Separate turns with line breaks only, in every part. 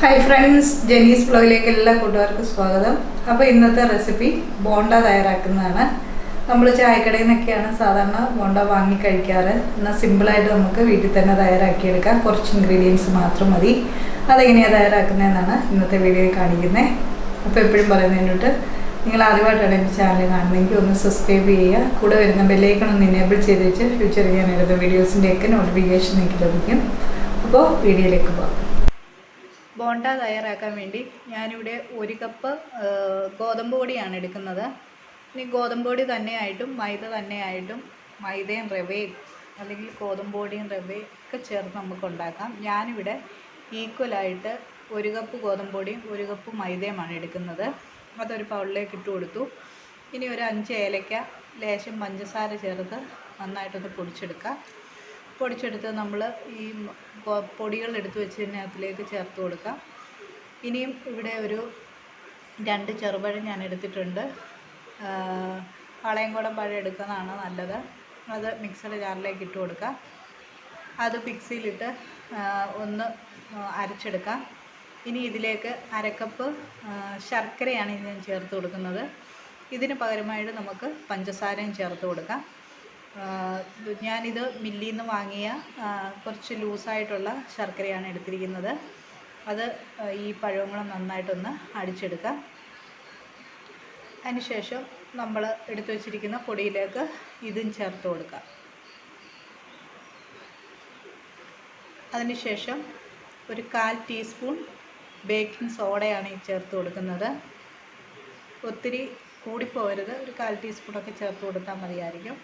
Hi friends ജെനീസ് ബ്ലോഗിലേക്ക് എല്ലാ കൂട്ടുകാർക്കും സ്വാഗതം. അപ്പോൾ ഇന്നത്തെ റെസിപ്പി ബോണ്ട തയ്യാറാക്കുന്നതാണ്. നമ്മൾ ചായക്കടയിൽ നിന്നൊക്കെയാണ് സാധാരണ ബോണ്ട വാങ്ങി കഴിക്കാറ്. എന്നാൽ സിമ്പിളായിട്ട് നമുക്ക് വീട്ടിൽ തന്നെ തയ്യാറാക്കിയെടുക്കാം. കുറച്ച് ഇൻഗ്രീഡിയൻസ് മാത്രം മതി. അതെങ്ങനെയാണ് തയ്യാറാക്കുന്നതെന്നാണ് ഇന്നത്തെ വീഡിയോയിൽ കാണിക്കുന്നത് അപ്പോൾ എപ്പോഴും പറയുന്നതിനോട്ട് നിങ്ങൾ ആദ്യമായിട്ടാണ് എന്റെ ചാനൽ കാണുന്നതെങ്കിൽ ഒന്ന് സബ്സ്ക്രൈബ് ചെയ്യുക. കൂടെ വരുന്ന ബെല്ലൈക്കൺ ഒന്ന് എനേബിൾ ചെയ്ത് വെച്ച് ഫ്യൂച്ചറിൽ ഞാൻ എടുത്ത വീഡിയോസിന്റെയൊക്കെ നോട്ടിഫിക്കേഷൻ എനിക്ക് ലഭിക്കും. അപ്പോൾ വീഡിയോയിലേക്ക് പോകാം. ബോണ്ട തയ്യാറാക്കാൻ വേണ്ടി ഞാനിവിടെ ഒരു കപ്പ് ഗോതമ്പ് പൊടിയാണ് എടുക്കുന്നത്. ഇനി ഗോതമ്പ് പൊടി തന്നെയായിട്ടും മൈദ തന്നെയായിട്ടും മൈദയും റവയും അല്ലെങ്കിൽ ഗോതമ്പ് പൊടിയും റവയും ഒക്കെ ചേർത്ത് നമുക്ക് ഉണ്ടാക്കാം. ഞാനിവിടെ ഈക്വലായിട്ട് ഒരു കപ്പ് ഗോതമ്പ് പൊടിയും ഒരു കപ്പ് മൈദയുമാണ് എടുക്കുന്നത്. അതൊരു പൗളിലേക്ക് ഇട്ട് കൊടുത്തു. ഇനി ഒരു അഞ്ച് ഏലക്ക ലേശം പഞ്ചസാര ചേർത്ത് നന്നായിട്ടൊന്ന് പൊടിച്ചെടുക്കാം. പൊടിച്ചെടുത്ത് നമ്മൾ ഈ പൊടികൾ എടുത്ത് വെച്ചതിനകത്തിലേക്ക് ചേർത്ത് കൊടുക്കാം. ഇനിയും ഇവിടെ ഒരു രണ്ട് ചെറുപഴം ഞാൻ എടുത്തിട്ടുണ്ട്. പാളയംകുളം പഴം എടുക്കുന്നതാണ് നല്ലത്. അത് മിക്സഡ് ജാറിലേക്ക് ഇട്ട് കൊടുക്കാം. അത് മിക്സിയിലിട്ട് ഒന്ന് അരച്ചെടുക്കാം. ഇനി ഇതിലേക്ക് അരക്കപ്പ് ശർക്കരയാണ് ഞാൻ ചേർത്ത് കൊടുക്കുന്നത്. ഇതിന് പകരമായിട്ട് നമുക്ക് പഞ്ചസാരയും ചേർത്ത് കൊടുക്കാം. ഞാനിത് മില്ലിൽ നിന്ന് വാങ്ങിയ കുറച്ച് ലൂസായിട്ടുള്ള ശർക്കരയാണ് എടുത്തിരിക്കുന്നത്. അത് ഈ പഴവും കൂടെ നന്നായിട്ടൊന്ന് അടിച്ചെടുക്കാം. അതിനുശേഷം നമ്മൾ എടുത്തു വച്ചിരിക്കുന്ന പൊടിയിലേക്ക് ഇതും ചേർത്ത് കൊടുക്കാം. അതിനുശേഷം ഒരു കാൽ ടീസ്പൂൺ ബേക്കിംഗ് സോഡയാണ് ഈ ചേർത്ത് കൊടുക്കുന്നത്. ഒത്തിരി കൂടിപ്പോകരുത്. ഒരു കാൽ ടീസ്പൂണൊക്കെ ചേർത്ത് കൊടുത്താൽ മതിയായിരിക്കും.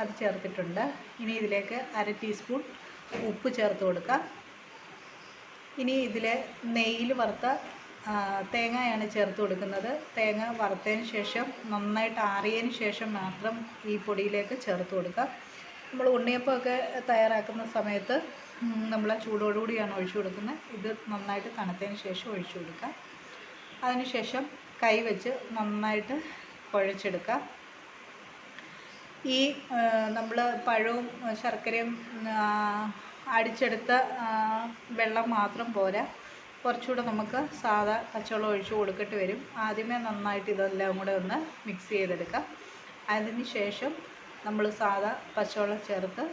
അത് ചേർത്തിട്ടുണ്ട്. ഇനി ഇതിലേക്ക് അര ടീസ്പൂൺ ഉപ്പ് ചേർത്ത് കൊടുക്കാം. ഇനി ഇതിൽ നെയ്യിൽ വറുത്ത തേങ്ങയാണ് ചേർത്ത് കൊടുക്കുന്നത്. തേങ്ങ വറുത്തതിന് ശേഷം നന്നായിട്ട് ആറിയതിന് ശേഷം മാത്രം ഈ പൊടിയിലേക്ക് ചേർത്ത് കൊടുക്കാം നമ്മൾ ഉണ്ണിയപ്പമൊക്കെ തയ്യാറാക്കുന്ന സമയത്ത് നമ്മൾ ചൂടോടുകൂടിയാണ് ഒഴിച്ചു കൊടുക്കുന്നത്. ഇത് നന്നായിട്ട് തണുത്തതിന് ശേഷം ഒഴിച്ചു കൊടുക്കാം അതിനുശേഷം കൈ വെച്ച് നന്നായിട്ട് കുഴച്ചെടുക്കാം ഈ നമ്മൾ പഴവും ശർക്കരയും അടിച്ചെടുത്ത വെള്ളം മാത്രം പോരാ. കുറച്ചുകൂടെ നമുക്ക് സാധാ പച്ചവെള്ളം ഒഴിച്ച് കൊടുക്കേണ്ടി വരും. ആദ്യമേ നന്നായിട്ട് ഇതെല്ലാം കൂടെ ഒന്ന് മിക്സ് ചെയ്തെടുക്കാം. അതിന് ശേഷം നമ്മൾ സാധാ പച്ചവെള്ളം ചേർത്ത്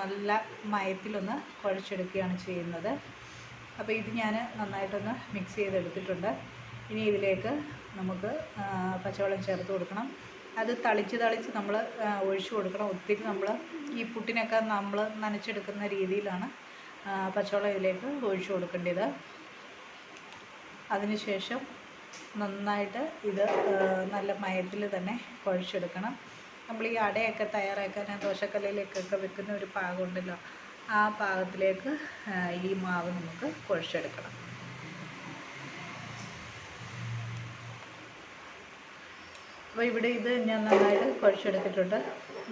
നല്ല മയത്തിലൊന്ന് കുഴച്ചെടുക്കുകയാണ് ചെയ്യുന്നത്. അപ്പോൾ ഇത് ഞാൻ നന്നായിട്ടൊന്ന് മിക്സ് ചെയ്തെടുത്തിട്ടുണ്ട്. ഇനി ഇതിലേക്ക് നമുക്ക് പച്ചവെള്ളം ചേർത്ത് കൊടുക്കണം. അത് തളിച്ച് തളിച്ച് നമ്മൾ ഒഴിച്ചു കൊടുക്കണം. ഒത്തിരി നമ്മൾ ഈ പുട്ടിനൊക്കെ നമ്മൾ നനച്ചെടുക്കുന്ന രീതിയിലാണ് പച്ചവെള്ളം ഇതിലേക്ക് ഒഴിച്ചു കൊടുക്കേണ്ടത്. അതിനുശേഷം നന്നായിട്ട് ഇത് നല്ല മയത്തിൽ തന്നെ കുഴച്ചെടുക്കണം. നമ്മൾ ഈ അടയൊക്കെ തയ്യാറാക്കാൻ ദോശക്കല്ലിലേക്കൊക്കെ വെക്കുന്ന ഒരു പാകമുണ്ടല്ലോ ആ പാകത്തിലേക്ക് ഈ മാവ് നമുക്ക് കുഴച്ചെടുക്കണം. അപ്പോൾ ഇവിടെ ഇത് ഞാൻ നന്നായിട്ട് കുഴച്ചെടുത്തിട്ടുണ്ട്.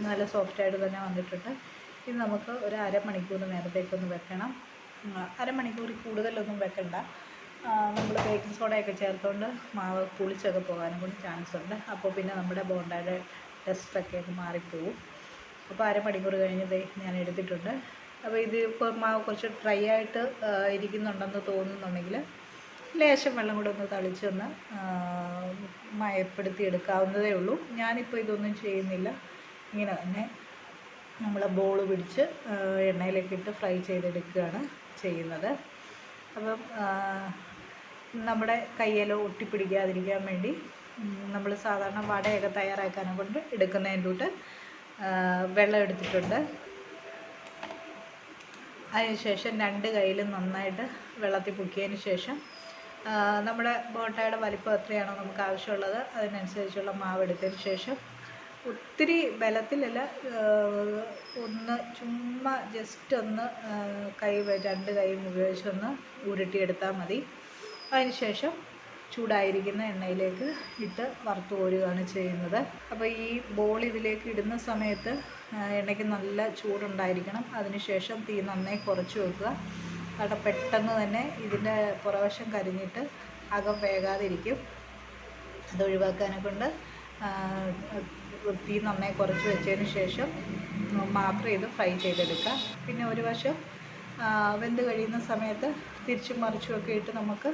നല്ല സോഫ്റ്റായിട്ട് തന്നെ വന്നിട്ടുണ്ട്. ഇത് നമുക്ക് ഒരു അരമണിക്കൂർ നേരത്തേക്കൊന്ന് വെക്കണം. അരമണിക്കൂറിൽ കൂടുതലൊന്നും വെക്കണ്ട. നമ്മൾ ബേക്കിംഗ് സോഡയൊക്കെ ചേർത്തുകൊണ്ട് മാവ് പുളിച്ചൊക്കെ പോകാനും കൂടി ചാൻസ് ഉണ്ട്. അപ്പോൾ പിന്നെ നമ്മുടെ ബോണ്ടയുടെ ടെസ്റ്റൊക്കെ അങ്ങ് മാറിപ്പോവും. അപ്പോൾ അരമണിക്കൂർ കഴിഞ്ഞ് ദേ ഞാൻ എടുത്തിട്ടുണ്ട്. അപ്പോൾ ഇത് ഇപ്പോൾ മാവ് കുറച്ച് ഡ്രൈ ആയിട്ട് ഇരിക്കുന്നുണ്ടെന്ന് തോന്നുന്നുണ്ടെങ്കിൽ ലേശം വെള്ളം കൂടെ ഒന്ന് തളിച്ചൊന്ന് മയപ്പെടുത്തി എടുക്കാവുന്നതേ ഉള്ളൂ. ഞാനിപ്പോൾ ഇതൊന്നും ചെയ്യുന്നില്ല. ഇങ്ങനെ തന്നെ നമ്മൾ ബോൾ പിടിച്ച് എണ്ണയിലേക്ക് ഇട്ട് ഫ്രൈ ചെയ്തെടുക്കുകയാണ് ചെയ്യുന്നത്. അപ്പം നമ്മുടെ കയ്യിലോ ഒട്ടിപ്പിടിക്കാതിരിക്കാൻ വേണ്ടി നമ്മൾ സാധാരണ വടയൊക്കെ തയ്യാറാക്കാനെ കൊണ്ട് എടുക്കുന്നതിന്റെ തൊട്ട് വെള്ളം എടുത്തിട്ടുണ്ട്. അതിനുശേഷം രണ്ട് കയ്യിലും നന്നായിട്ട് വെള്ളത്തിൽ പൊക്കിയതിന് ശേഷം നമ്മുടെ ബോട്ടയുടെ വലിപ്പം എത്രയാണോ നമുക്ക് ആവശ്യമുള്ളത് അതിനനുസരിച്ചുള്ള മാവ് എടുത്തതിന് ശേഷം ഒത്തിരി ബലത്തിലല്ല ഒന്ന് ചുമ്മാ ജസ്റ്റ് ഒന്ന് കൈ രണ്ട് കൈയും ഉപയോഗിച്ചൊന്ന് ഉരുട്ടിയെടുത്താൽ മതി. അതിനുശേഷം ചൂടായിരിക്കുന്ന എണ്ണയിലേക്ക് ഇട്ട് വറുത്ത് കോരുകയാണ് ചെയ്യുന്നത്. അപ്പോൾ ഈ ബോൾ ഇതിലേക്ക് ഇടുന്ന സമയത്ത് എണ്ണയ്ക്ക് നല്ല ചൂടുണ്ടായിരിക്കണം. അതിനുശേഷം തീ നന്നായി കുറച്ച് വെക്കുക. അവിടെ പെട്ടെന്ന് തന്നെ ഇതിന്റെ പുറവശം കരിഞ്ഞിട്ട് അകം വേകാതിരിക്കും. അത് ഒഴിവാക്കാനെ കൊണ്ട് തീ നന്നായി കുറച്ച് വെച്ചതിന് ശേഷം മാത്രം ഇത് ഫ്രൈ ചെയ്തെടുക്കുക. പിന്നെ ഒരു വശം വെന്ത് കഴിയുന്ന സമയത്ത് തിരിച്ചും മറിച്ചും ഒക്കെ ഇട്ട് നമുക്ക്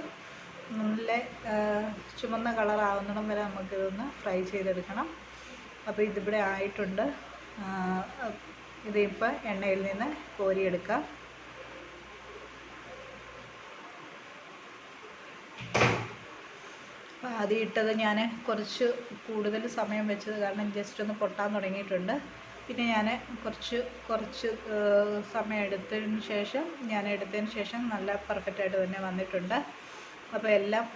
നല്ല ചുമന്ന കളറാവുന്നിടം വരെ നമുക്കിതൊന്ന് ഫ്രൈ ചെയ്തെടുക്കണം. അപ്പോൾ ഇതിവിടെ ആയിട്ടുണ്ട്. ഇതിപ്പോൾ എണ്ണയിൽ നിന്ന് കോരിയെടുക്കാം. ആദ്യം ഇട്ടത് ഞാൻ കുറച്ച് കൂടുതൽ സമയം വെച്ചത് കാരണം ജസ്റ്റ് ഒന്ന് പൊട്ടാൻ തുടങ്ങിയിട്ടുണ്ട്. പിന്നെ ഞാൻ കുറച്ച് കുറച്ച് സമയം എടുത്തതിന് ശേഷം ഞാൻ എടുത്തതിന് ശേഷം നല്ല പെർഫെക്റ്റായിട്ട് തന്നെ വന്നിട്ടുണ്ട്. അപ്പോൾ എല്ലാം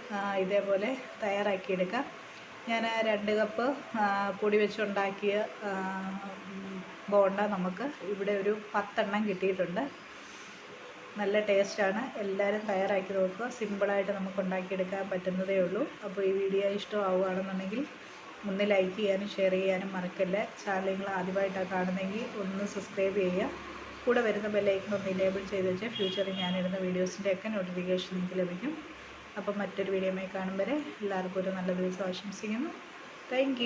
ഇതേപോലെ തയ്യാറാക്കിയെടുക്കാം. ഞാൻ രണ്ട് കപ്പ് പൊടി വെച്ചുണ്ടാക്കിയ ബോണ്ട നമുക്ക് ഇവിടെ ഒരു പത്തെണ്ണം കിട്ടിയിട്ടുണ്ട്. നല്ല ടേസ്റ്റാണ്. എല്ലാവരും തയ്യാറാക്കി നോക്കുക. സിമ്പിളായിട്ട് നമുക്ക് ഉണ്ടാക്കിയെടുക്കാൻ പറ്റുന്നതേ ഉള്ളൂ. അപ്പോൾ ഈ വീഡിയോ ഇഷ്ടമാവുകയാണെന്നുണ്ടെങ്കിൽ ഒന്ന് ലൈക്ക് ചെയ്യാനും ഷെയർ ചെയ്യാനും മറക്കല്ല. ചാനൽ നിങ്ങൾ ആദ്യമായിട്ടാണ് കാണുന്നതെങ്കിൽ ഒന്ന് സബ്സ്ക്രൈബ് ചെയ്യുക. കൂടെ വരുന്ന ബെല്ലൈക്കൺ ഒന്ന് ഇനേബിൾ ചെയ്ത് വെച്ചാൽ ഫ്യൂച്ചറിൽ ഞാനിടുന്ന വീഡിയോസിന്റെ ഒക്കെ നോട്ടിഫിക്കേഷൻ നിങ്ങൾക്ക് ലഭിക്കും. അപ്പം മറ്റൊരു വീഡിയോ കാണും വരെ എല്ലാവർക്കും ഒരു നല്ല ദിവസം ആശംസിക്കുന്നു. താങ്ക്